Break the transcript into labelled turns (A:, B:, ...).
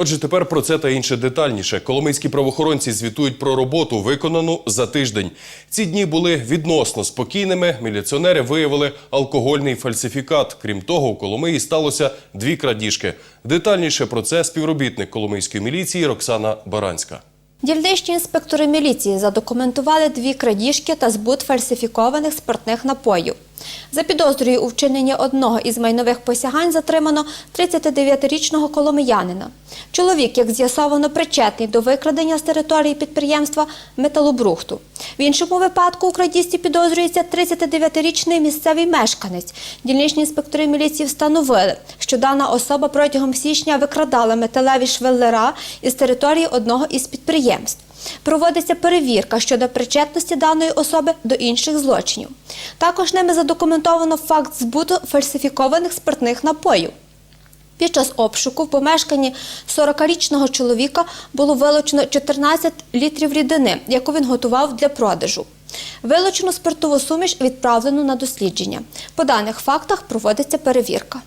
A: Отже, тепер про це та інше детальніше. Коломийські правоохоронці звітують про роботу, виконану за тиждень. Ці дні були відносно спокійними. Міліціонери виявили алкогольний фальсифікат. Крім того, у Коломиї сталося дві крадіжки. Детальніше про це співробітник Коломийської міліції Роксана Баранська.
B: Дільничні інспектори міліції задокументували дві крадіжки та збут фальсифікованих спиртних напоїв. За підозрою у вчиненні одного із майнових посягань затримано 39-річного коломиянина. Чоловік, як з'ясовано, причетний до викрадення з території підприємства металобрухту. В іншому випадку у крадісті підозрюється 39-річний місцевий мешканець. Дільничні інспектори міліції встановили, що дана особа протягом січня викрадала металеві швеллера із території одного із підприємств. Проводиться перевірка щодо причетності даної особи до інших злочинів. Також ними задокументовано факт збуту фальсифікованих спиртних напоїв. Під час обшуку в помешканні 40-річного чоловіка було вилучено 14 літрів рідини, яку він готував для продажу. Вилучену спиртову суміш відправлено на дослідження. По даних фактах проводиться перевірка.